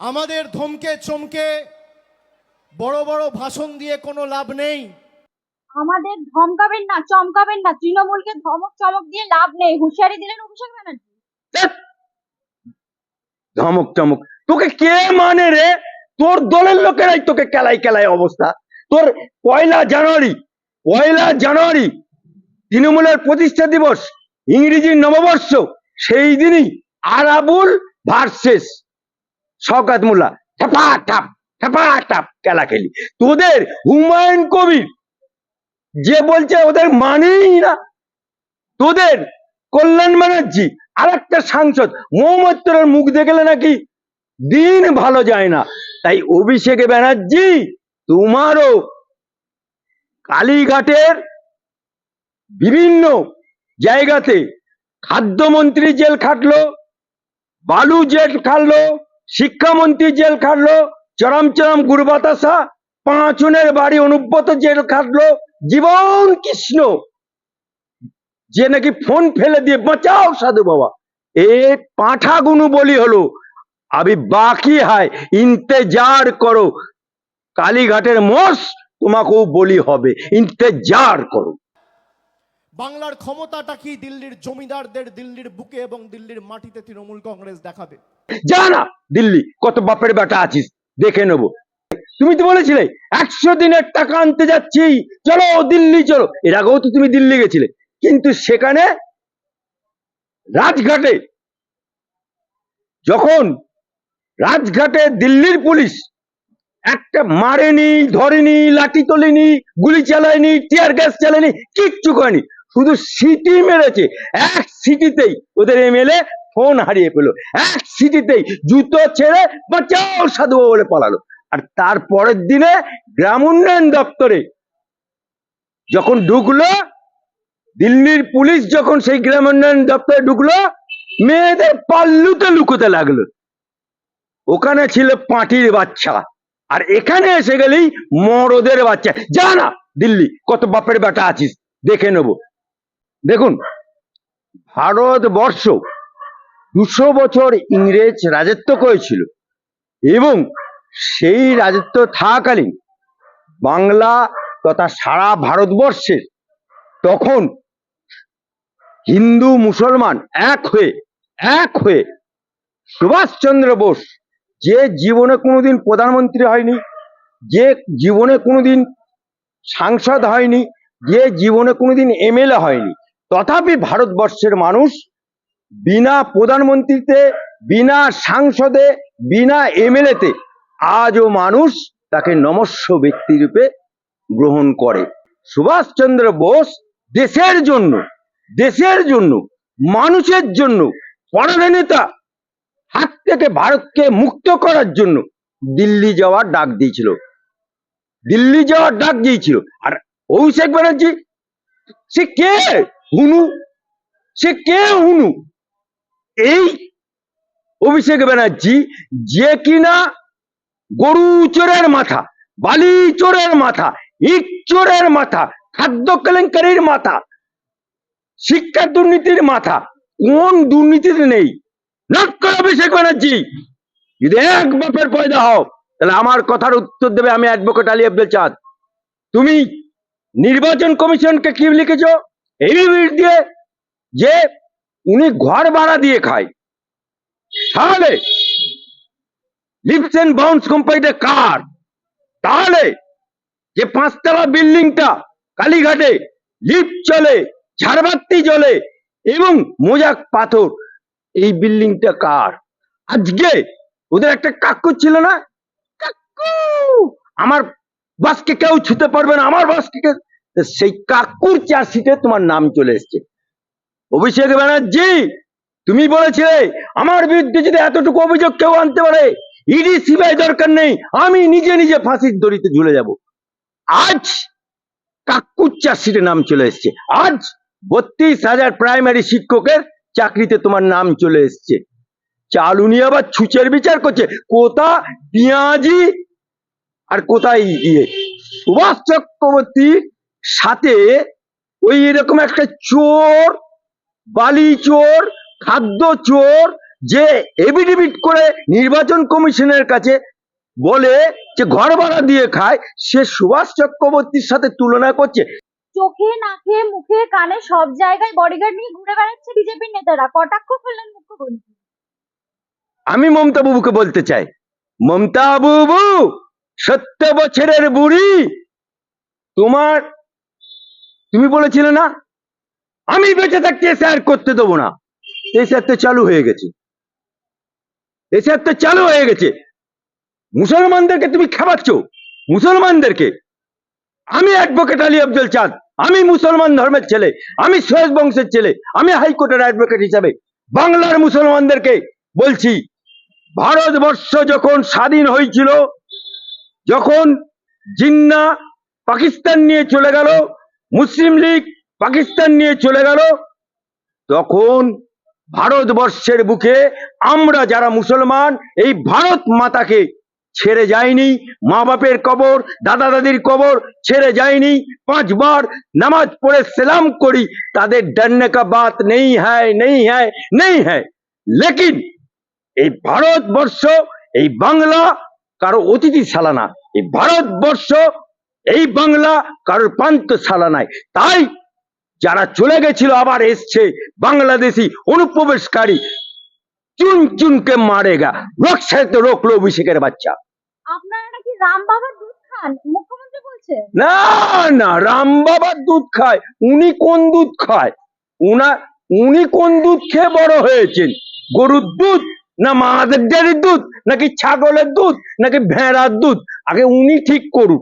আমাদের ধমকে চমকে বড় বড় ভাষণ দিয়ে কোনো লাভ নেই। আমাদের ধমকাবেন না চমকাবেন না। তৃণমূলকে ধমক চমক দিয়ে লাভ নেই। হুঁশিয়ারি দিলেন অভিষেক ব্যানার্জি। ধমক চমক। তোকে কে মানে রে? তোর দলের লোকেরাই তোকে কেলাই কেলাই অবস্থা। তোর পয়লা জানুয়ারি পয়লা জানুয়ারি তৃণমূলের প্রতিষ্ঠা দিবস ইংরেজি নববর্ষ সেই দিনই আরাবুল ভার্সেস। শওকাত মোল্লা, ঠাপা ঠাপ ঠাপা ঠাপ খেলা খেলি। তোদের হুমায়ুন কবির যে বলছে ওদের মানেই না। তোদের কল্যাণ ব্যানার্জি আর একটা সাংসদ মৌমাত্রের মুখ দেখলে নাকি দিন ভালো যায় না। তাই অভিষেক ব্যানার্জি, তোমারও কালীঘাটের বিভিন্ন জায়গাতে খাদ্যমন্ত্রী জেল খাটলো, বালু জেল খাটলো শিক্ষামন্ত্রী জেল খাটলো, চরম চরম গুরু বাতাসা পাঁচনের বাড়ি অনুব্রত জেল খাটলো, জীবন কৃষ্ণ। যে নাকি ফোন ফেলে দিয়ে, বাঁচাও সাধু বাবা। এ পাঁঠা গুনু বলি হলো আমি বাকি হায়, ইন্তেজার করো। কালীঘাটের মোষ তোমাকেও বলি হবে, ইন্তেজার করো। বাংলার ক্ষমতাটা কি দিল্লির জমিদারদের দিল্লির বুকে এবং দিল্লির মাটিতে তৃণমূল কংগ্রেস দেখাবে? যা না দিল্লি, কত বাপের বেটা আছিস? দেখে নেব। তুমি তো বলেছিলে, একশো দিনের টাকা আনতে যাচ্ছি। চলো, দিল্লি চলো। এর আগেও তো তুমি দিল্লি গেছিলে। কিন্তু সেখানে রাজঘাটে, যখন রাজঘাটে দিল্লির পুলিশ একটা মারেনি, ধরেনি, লাঠি তোলেনি, গুলি চালায়নি টিয়ার গ্যাস চালায়নি, কিচ্ছু করেনি শুধু সিটি মেরেছে। এক সিটিতেই ওদের এমএলএ ফোন হারিয়ে পেল এক সিটিতেই জুতো ছেড়ে বাঁচাও সাধু বলে পালালো। আর তার পরের দিনে গ্রাম উন্নয়ন দপ্তরে যখন ঢুকলো, দিল্লির পুলিশ যখন সেই গ্রাম উন্নয়ন দপ্তরে ঢুকলো, মেয়েদের পাল্লুতে লুকোতে লাগল। ওখানে ছিল পাঁটির বাচ্চা। আর এখানে এসে গেলেই মরদের বাচ্চা। যা না, দিল্লি, কত বাপের বেটা আছিস? দেখে নেব। দেখুন, ভারতবর্ষ দুশো বছর ইংরেজ রাজত্ব করেছিল এবং সেই রাজত্ব থাকাকালীন বাংলা তথা সারা ভারতবর্ষের তখন হিন্দু মুসলমান এক হয়ে এক হয়ে সুভাষচন্দ্র বোস যে জীবনে কোনোদিন প্রধানমন্ত্রী হয়নি, যে জীবনে কোনোদিন সাংসদ হয়নি, যে জীবনে কোনোদিন এমএলএ হয়নি তথাপি ভারতবর্ষের মানুষ বিনা প্রধানমন্ত্রীতে, বিনা সাংসদে, বিনা এমএলএতে আজও মানুষ তাকে নমস্য ব্যক্তিরূপে গ্রহণ করে। সুভাষচন্দ্র বোস দেশের জন্য দেশের জন্য, মানুষের জন্য পরাধীনতা হাত থেকে ভারতকে মুক্ত করার জন্য দিল্লি যাওয়ার ডাক দিয়েছিল। দিল্লি যাওয়ার ডাক দিয়েছিল। আর অভিষেক ব্যানার্জি, সে কে? হুনু? সে কে হুনু? এই অভিষেক ব্যানার্জি যে কিনা গরু চোরের মাথা, বালি চোরের মাথা, ইট চোরের মাথা, খাদ্য কেলেঙ্কারির মাথা, শিক্ষা দুর্নীতির মাথা, কোন দুর্নীতিতে নেই। করে অভিষেক ব্যানার্জি। যদি এক বাপের পয়দা হও, তাহলে আমার কথার উত্তর দেবে আমি অ্যাডভোকেট আলী আব্দুল চাঁদ। তুমি নির্বাচন কমিশনকে কি লিখেছ? বিল দিয়ে যে উনি ঘর ভাড়া দিয়ে খায়। তাহলে লিপস এন্ড বাউন্স কোম্পানিটা কার? তাহলে যে পাঁচতলা বিল্ডিংটা কালীঘাটে লিফট চলে, ঝাড়বাতি চলে এবং মোজাক পাথর, এই বিল্ডিংটা কার? আজকে ওদের একটা কাকু ছিল না? কাকু! আমার বাসকে কেউ ছুতে পারবে না, আমার বাসকে সেই কাকুর চাষিতে তোমার নাম চলে এসছে। অভিষেক ব্যানার্জি, তুমি বলেছিলে, আমার বিরুদ্ধে যদি এতটুকু অভিযোগ কেউ আনতে পারে, ইডি, সিবিআই দরকার নেই, আমি নিজে নিজে ফাঁসির দড়িতে ঝুলে যাব। আজ কাকুর চাষিতে নাম চলে এসছে। আজ বত্রিশ হাজার প্রাইমারি শিক্ষকের চাকরিতে তোমার নাম চলে এসছে। চালুনি আবার ছুচের বিচার করছে। কোথা? পেঁয়াজি আর কোথায় ইয়ে? সুভাষ চক্রবর্তীর সাথে ওই এরকম একটা চোর বালি চোর খাদ্য চোর যে এভিডেভিট করে নির্বাচন কমিশনের কাছে বলে যে ঘর ভাড়া দিয়ে খায় সে সুভাষ চক্রবর্তীর সাথে তুলনা করছে। চোখে নাকে মুখে কানে সব জায়গায় বডিগার্ড নিয়ে ঘুরে বেড়াচ্ছে বিজেপির নেতারা। কটাক্ষ করলেন মুখ্যমন্ত্রী। আমি মমতা বাবুকে বলতে চাই মমতা বাবু সত্য বছরের বুড়ি তোমার তুমি বলেছিলে না? আমি বেঁচে থাকতে এসআর করতে দেবো না। এসআর তো চালু হয়ে গেছে। এসআর তো চালু হয়ে গেছে। মুসলমানদেরকে তুমি খাওয়াচ্ছ মুসলমানদেরকে। আমি অ্যাডভোকেট আলী আফজল চাঁদ। আমি মুসলমান ধর্মের ছেলে। আমি সৈয়দ বংশের ছেলে। আমি হাইকোর্টের অ্যাডভোকেট হিসাবে বাংলার মুসলমানদেরকে বলছি, ভারতবর্ষ যখন স্বাধীন হয়েছিল, যখন জিন্না পাকিস্তান নিয়ে চলে গেল মুসলিম লীগ পাকিস্তান নিয়ে চলে গেল। তখন ভারতবর্ষের বুকে আমরা যারা মুসলমান, এই ভারত মাতাকে ছেড়ে যায়নি মা বাপের কবর দাদা দাদির কবর ছেড়ে যায়নি পাঁচবার নামাজ পড়ে সেলাম করি, তাদের ডরনে কা বাত নেই হ্যায় নেই হ্যায় নেই হ্যায়। লেকিন এই ভারতবর্ষ, এই বাংলা কারও অতিথিশালা না। এই ভারতবর্ষ এই বাংলা কারোর প্রান্তশালা নাই। তাই যারা চলে গেছিল আবার এসছে বাংলাদেশি অনুপ্রবেশকারী। চুন চুনকে মারেগা রক্ষায় তো রোকলো অভিষেকের বাচ্চা। আপনারা নাকি রাম বাবার দুধ খান? মুখ্যমন্ত্রী বলছে না না রাম বাবার দুধ খায়। উনি কোন দুধ খায়? উনা উনি কোন দুধ খেয়ে বড় হয়েছেন? গরুর দুধ না মাদের ডেয়ারির দুধ? নাকি ছাগলের দুধ? নাকি ভেড়ার দুধ? আগে উনি ঠিক করুন